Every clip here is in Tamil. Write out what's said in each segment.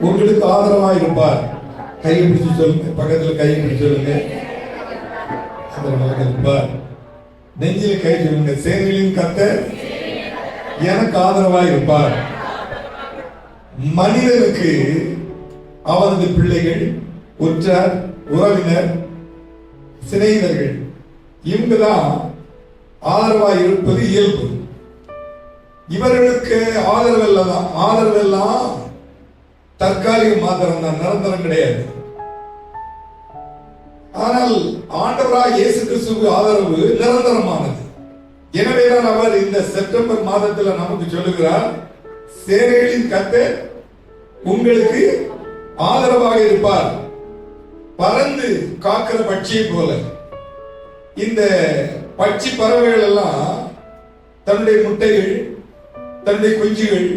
உங்களுக்கு ஆதரவா இருப்பார். கையை பிடிச்சு சொல்லுங்க பக்கத்துல கையை பிடிச்சு சொல்லுங்க. ஆதரவாக இருப்பார். நெஞ்சில கை சொல்லுங்க. சேனைகளின் கத்த எனக்கு ஆதரவா இருப்பார். மனிதனுக்கு அவரது பிள்ளைகள் உற்றார் உறவினர் சிநேகிதர்கள் இவங்கதான் ஆதரவா இருப்பது இயல்பு. இவர்களுக்கு ஆதரவெல்லாம் ஆதரவெல்லாம் தற்காலிக மாத்திரம் தான் நிரந்தரம் கிடையாது. ஆனால் ஆண்டவராக இயேசு கிறிஸ்துவுக்கு ஆதரவு நிரந்தரமானது. எனவேதான் அவர் இந்த செப்டம்பர் மாதத்துல நமக்கு சொல்லுகிறார் சேனைகளின் கத்தை உங்களுக்கு ஆதரவாக இருப்பார். பறந்து காக்கிற பட்சியை போல. இந்த பட்சி பறவைகள் எல்லாம் தன்னுடைய முட்டைகள் தன்னுடைய குஞ்சுகள்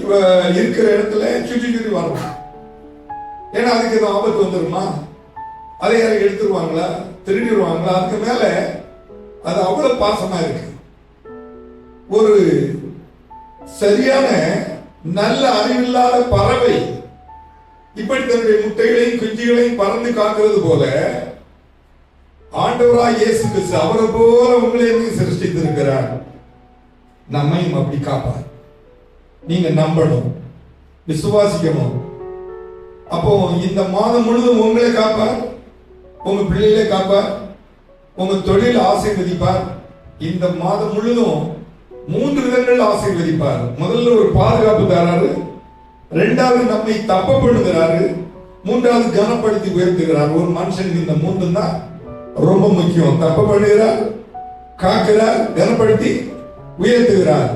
இவ இருக்கிற இடத்துல சுற்றி சுற்றி வரும். ஏன்னா அதுக்கு எதுவும் ஆபத்து வந்துருமா? அதை யாரும் எடுத்துருவாங்களா? திருடிடுவாங்களா அதுக்கு மேல அது அவ்வளவு பாசமா இருக்கு. ஒரு சரியான நல்ல அறிவில்லாத பறவை இப்படி தன்னுடைய முட்டைகளையும் குஞ்சுகளையும் பறந்து காக்கிறது போல ஆண்டவரா இயேசு கிறிஸ்து அவரை போல உங்களையும் சிருஷ்டித்திருக்கிறார். நம்மையும் அப்படி காப்பார். நீங்க நம்பணும் விசுவாசிக்கணும். அப்போ இந்த மாதம் முழுதும் உங்களை காப்பார் உங்க பிள்ளைகளை காப்பார் உங்க தொழில் ஆசீர்வதிப்பார். இந்த மாதம் முழுதும் மூன்று விதங்கள் ஆசீர்வதிப்பார். முதல்ல ஒரு பாதுகாப்பு தராரு ரெண்டாவது நம்மை தப்ப பண்ணுகிறாரு மூன்றாவது கனப்படுத்தி உயர்த்துகிறார். ஒரு மனுஷனுக்கு இந்த மூன்று தான் ரொம்ப முக்கியம். தப்ப பண்ணுகிறார் காக்கிறார் கனப்படுத்தி உயர்த்துகிறார்.